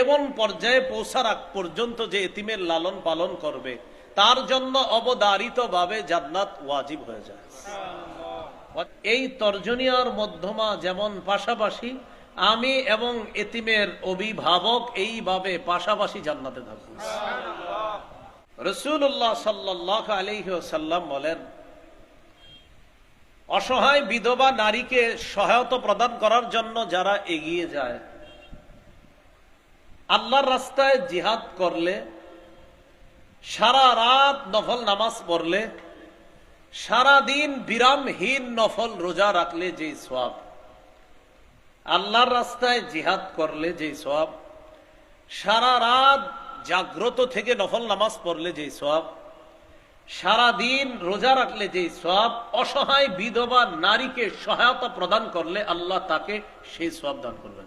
এমন পর্যায়ে পৌঁছার আগ পর্যন্ত যে এতিমের লালন পালন করবে, তার জন্য অবদারিতভাবে জান্নাত ওয়াজিব হয়ে যায়। এই তর্জনীয়ার মধ্যমা যেমন পাশাপাশি, আমি এবং এতিমের অভিভাবক এইভাবে পাশাপাশি জান্নাতে থাকব। রসুল্লাহ সাল্লাহ আলহ্লাম বলেন, অসহায় বিধবা নারীকে সহায়তা প্রদান করার জন্য যারা এগিয়ে যায় আল্লাহর রাস্তায় জিহাদ করলে, সারা রাত নফল নামাজ পড়লে সারাদিন বিরামহীন নফল রোজা রাখলে যেই সব আল্লাহর রাস্তায় জিহাদ করলে যেই সব সারা রাত জাগ্রত থেকে নফল নামাজ পড়লে যেই সব সারাদিন রোজা রাখলে যেই সব অসহায় বিধবা নারীকে সহায়তা প্রদান করলে আল্লাহ তাকে সেই সব দান করবেন।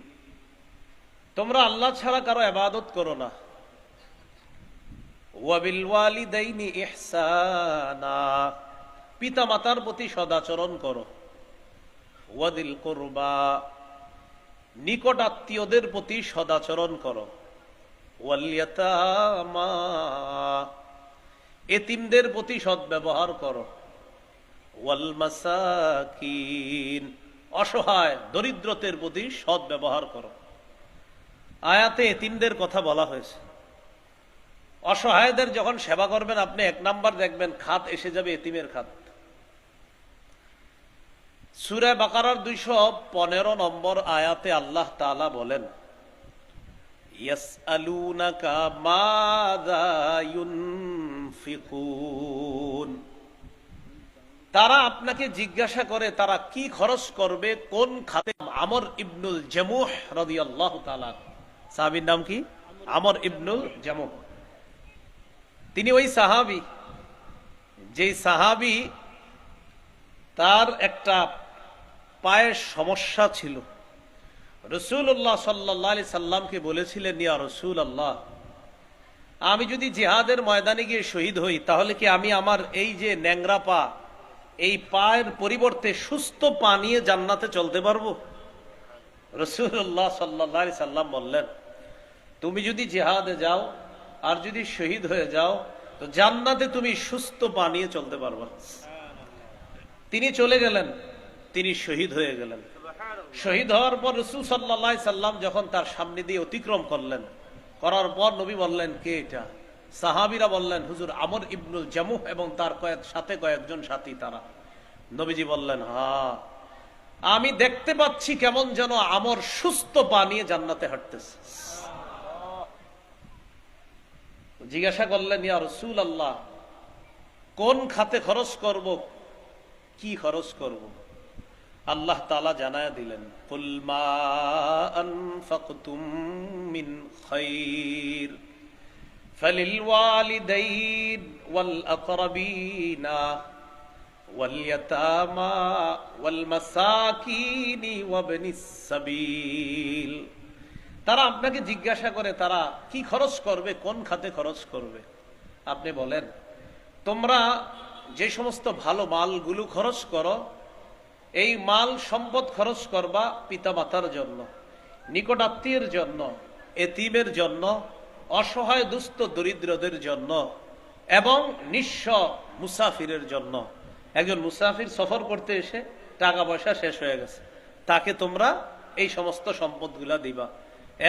তোমরা আল্লাহ ছাড়া কারও আবাদত করো না। পিতা মাতার প্রতি সদাচরণ করো। ওয়াদিল করবা। নিকট আত্মীয়দের প্রতি সদাচরণ করো। এতিমদের প্রতি সদ্ব্যবহার করো। ওয়াল মাসাকিন অসহায় দরিদ্রতের প্রতি সদ্ব্যবহার করো। আয়াতে এতিমদের কথা বলা হয়েছে। অসহায়দের যখন সেবা করবেন, আপনি এক নাম্বার দেখবেন, খাত এসে যাবে এতিমের খাত। সুরে বাকারার দুইশো পনেরো নম্বর আয়াতে আল্লাহ তালা বলেন তারা আপনাকে জিজ্ঞাসা করে, তারা কি খরচ করবে, কোন খাতে? আমর ইবনুল জামুহ রাদিয়াল্লাহু তাআলা সাহাবীর নাম কি? আমর ইবনুল জামুহ। তিনি ওই সাহাবি, যেই সাহাবি তার একটা পায়ের সমস্যা ছিল। রসুল্লাহ সাল্লি সাল্লামকে বলেছিলেন, ইয়া রসুল আল্লাহ আমি যদি জেহাদের ময়দানে গিয়ে শহীদ হই, তাহলে কি আমি আমার এই যে ন্যাংরা পা, এই পায়ের পরিবর্তে সুস্থ পা নিয়ে জান্নাতে চলতে পারব? রসুল্লাহ বললেন, তুমি যদি জেহাদে যাও আর যদি শহীদ হয়ে যাও, তো জান্নাতে তুমি সুস্থ পা নিয়ে চলতে পারবা। তিনি চলে গেলেন, তিনি শহীদ হয়ে গেলেন। শহীদ হওয়ার পর রসুল সাল্লা সাল্লাম যখন তার সামনে দিয়ে অতিক্রম করলেন, করার পর নবী বললেন, কে এটা? সাহাবিরা বললেন, হুজুর আমর ইবনুল জামুহ এবং তার কয়েক, সাথে কয়েকজন সাথী তারা। নবীজি বললেন হা আমি দেখতে পাচ্ছি কেমন যেন আমার সুস্থ পা নিয়ে জান্নাতে হাঁটতেছে। জিজ্ঞাসা করলেন, ইয়া রসুল আল্লাহ কোন খাতে খরচ করব? কি খরচ করব? আল্লাহ তালা জানায় দিলেন মিন খৈর ফলিল ওয়ালিদাইন ওয়াল আকরাবিনা। واليتامى والمساكين وابن السبيل তারা আপনাকে জিজ্ঞাসা করে তারা কি খরচ করবে কোন খাতে খরচ করবে আপনি বলেন তোমরা যে সমস্ত ভালো মালগুলো খরচ করো এই মাল সম্পদ খরচ করবা পিতা মাতার জন্য নিকটাত্মীয়ের জন্য এতিমের জন্য অসহায় দুস্থ দরিদ্রদের জন্য এবং নিঃস্ব মুসাফিরের জন্য একজন মুসাফির সফর করতে এসে টাকা পয়সা শেষ হয়ে গেছে। তাকে তোমরা এই সমস্ত সম্পদগুলা দিবা।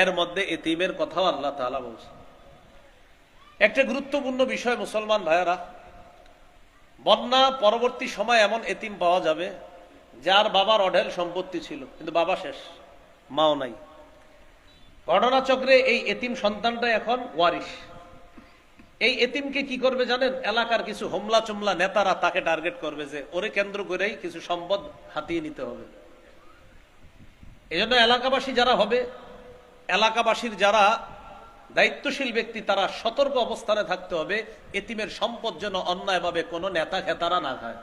এর মধ্যে এতিমের কথাও আল্লাহ তালা বলছে। একটা গুরুত্বপূর্ণ বিষয় মুসলমান ভাইয়েরা, বন্যা পরবর্তী সময় এমন এতিম পাওয়া যাবে যার বাবার অঢেল সম্পত্তি ছিল, কিন্তু বাবা শেষ, মাও নাই। ঘটনাচক্রে এই এতিম সন্তানটা এখন ওয়ারিস এই এতিমকে কি করবে জানেন? এলাকার কিছু হোমলা চুমলা নেতারা তাকে টার্গেট করবে যে ওরে কেন্দ্র করেই কিছু সম্পদ হাতিয়ে নিতে হবে। এই জন্য এলাকাবাসী যারা হবে, এলাকাবাসীর যারা দায়িত্বশীল ব্যক্তি, তারা সতর্ক অবস্থানে থাকতে হবে। এতিমের সম্পদ যেন অন্যায়ভাবে কোনো নেতা খেতারা না খায়।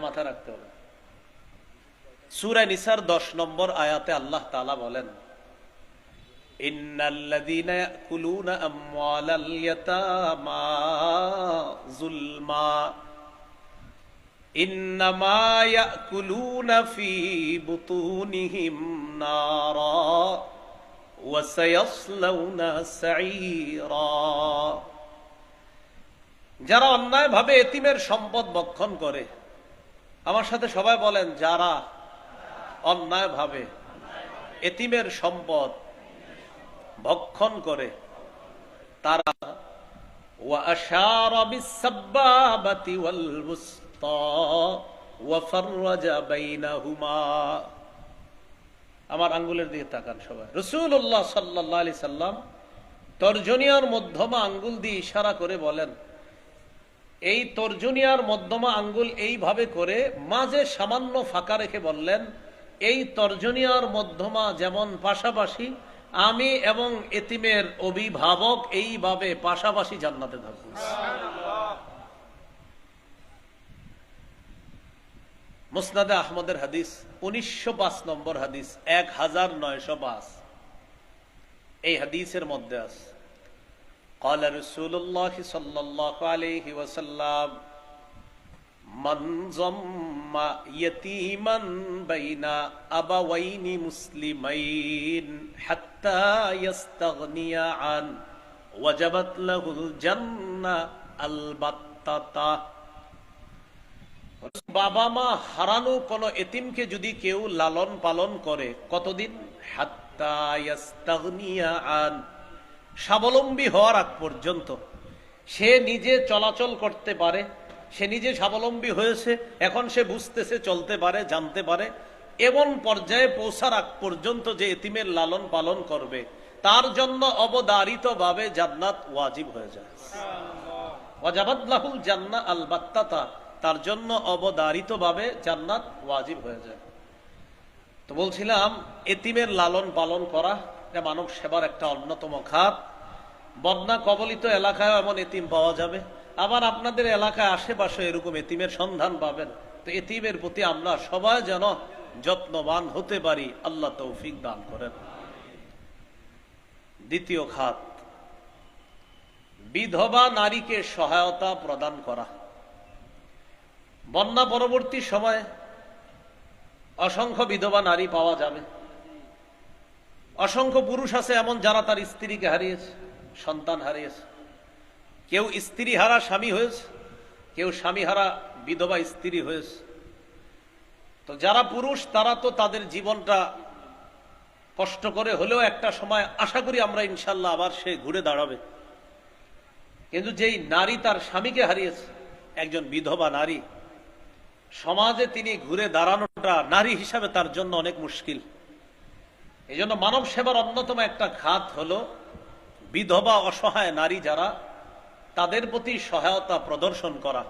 মাথায় রাখতে হবে। সুরায় নিসার দশ নম্বর আয়াতে আল্লাহ তালা বলেন ইন্নাল্লাযীনা ইয়াকুলুনা আমওয়ালাল ইয়াতামা যুলমা। ইন্নামা ইয়াকুলুনা ফি বুতুনিহিম নারা ওয়া সায়াসলাউনা সাঈরা। যারা অন্যায়ভাবে এতিমের সম্পদ বক্ষণ করে, আমার সাথে সবাই বলেন, যারা অন্যায়ভাবে এতিমের সম্পদ ভক্ষণ করে, তারা আমার আঙ্গুলের দিকে তাকান সবাই। রসুল্লাহ সাল্লাহ সাল্লাম তর্জনিয়ার মধ্যমা আঙ্গুল দিয়ে ইশারা করে বলেন, এই তর্জনিয়ার মধ্যমা আঙ্গুল এইভাবে করে মাঝে সামান্য ফাঁকা রেখে বললেন, এই তর্জনিয়ার মধ্যমা যেমন পাশাপাশি আমি এবং এতিমের অভিভাবক এইভাবে পাশাপাশি জান্নাতে থাকব মুসনাদে আহমদের হাদিস উনিশশো পাঁচ নম্বর হাদিস এক হাজার নয়শো পাঁচ এই হাদিসের মধ্যে আছে قال رسول الله صلى الله عليه وسلم من ضم يتيما بين أبوين مسلمين حتى বাবা মা হারানো এতিমকে যদি কেউ লালন পালন করে, কতদিন? স্বাবলম্বী হওয়ার আগ পর্যন্ত। সে নিজে চলাচল করতে পারে, সে নিজে স্বাবলম্বী হয়েছে, এখন সে বুঝতেছে, চলতে পারে, জানতে পারে। এমন পর্যায়ে পৌঁছার আগ পর্যন্ত যে এতিমের লালন পালন করবে তার জন্য অবদারিত ভাবে জান্নাত ওয়াজিব হয়ে যায়। জান্না আল বাত্তাতা তার জন্য অবদারিত ভাবে জান্নাত ওয়াজিব হয়ে যায়। তো বলছিলাম এতিমের লালন পালন করা এটা মানব সেবার একটা অন্যতম খাত বন্যা কবলিত এলাকায় এমন এতিম পাওয়া যাবে। আবার আপনাদের এলাকায় আশেপাশে এরকম এতিমের সন্ধান পাবেন। তো এতিমের প্রতি আমরা সবাই যেন যত্নবান হতে পারি, আল্লাহ তৌফিক দান করেন। দ্বিতীয় খাত, বিধবা নারীকে সহায়তা প্রদান করা। বন্যা পরবর্তী সময়ে অসংখ্য বিধবা নারী পাওয়া যাবে। অসংখ্য পুরুষ আছে এমন যারা তার স্ত্রীকে হারিয়েছে, সন্তান হারিয়েছে। কেউ স্ত্রী হারা স্বামী হয়েছে, কেউ স্বামী হারা বিধবা স্ত্রী হয়েছে। তো যারা পুরুষ, তারা তো তাদের জীবনটা কষ্ট করে হলেও একটা সময় আশা করি আমরা ইনশাল্লাহ আবার সে ঘুরে দাঁড়াবে। কিন্তু যেই নারী তার স্বামীকে হারিয়েছে, একজন বিধবা নারী, সমাজে তিনি ঘুরে দাঁড়ানোটা নারী হিসাবে তার জন্য অনেক মুশকিল। এই জন্য মানব সেবার অন্যতম একটা খাত হলো বিধবা অসহায় নারী যারা, তাদের প্রতি সহায়তা প্রদর্শন করা।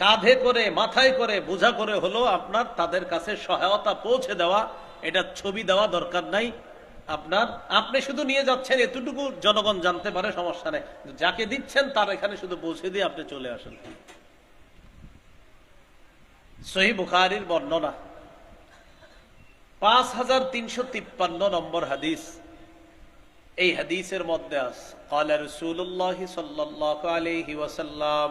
কাঁধে করে, মাথায় করে, বোঝা করে হলো আপনার, তাদের কাছে সহায়তা পৌঁছে দেওয়া। এটা ছবি দেওয়া দরকার নাই। আপনার, আপনি শুধু নিয়ে যাচ্ছেন, এতটুকু জনগণ জানতে পারে, সমস্যা নেই। যাকে দিচ্ছেন, তার এখানে শুধু পৌঁছে দিয়ে আপনি চলে আসেন। সহি বুখারির বর্ণনা। পাঁচ হাজার তিনশো তিপ্পান্ন নম্বর হাদিস। এই হাদিসের মধ্যে আস কালা রসুল্লাহ সাল্লাহ আলহি ওয়াসাল্লাম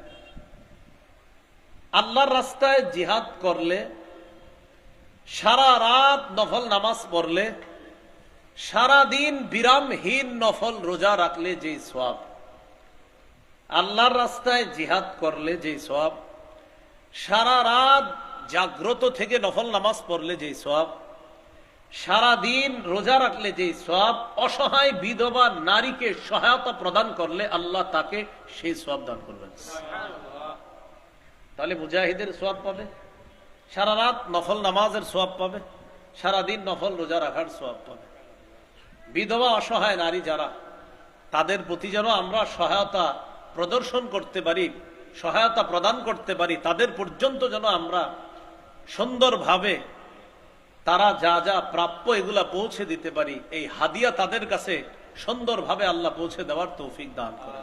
আল্লাহর রাস্তায় জিহাদ করলে, সারা রাত নফল নামাজ পড়লে, সারা দিন বিরামহীন নফল রোজা রাখলে যেই সব আল্লাহর রাস্তায় জিহাদ করলে যেই সব সারা রাত জাগ্রত থেকে নফল নামাজ পড়লে যেই সব সারা দিন রোজা রাখলে যে সব অসহায় বিধবা নারীকে সহায়তা প্রদান করলে আল্লাহ তাকে সেই সব দান করবেন। তাহলে মুজাহিদের সোয়াব পাবে। সারা রাত নফল নামাজের সোয়াব পাবে। সারা দিন নফল রোজা রাখার সোয়াব পাবে। বিধবা অসহায় নারী যারা, তাদের প্রতি যেন আমরা সহায়তা প্রদর্শন করতে পারি, সহায়তা প্রদান করতে পারি, তাদের পর্যন্ত যেন আমরা সুন্দরভাবে তারা যা যা প্রাপ্য এগুলা পৌঁছে দিতে পারি, এই হাদিয়া তাদের কাছে সুন্দরভাবে আল্লাহ পৌঁছে দেওয়ার তৌফিক দান করেন।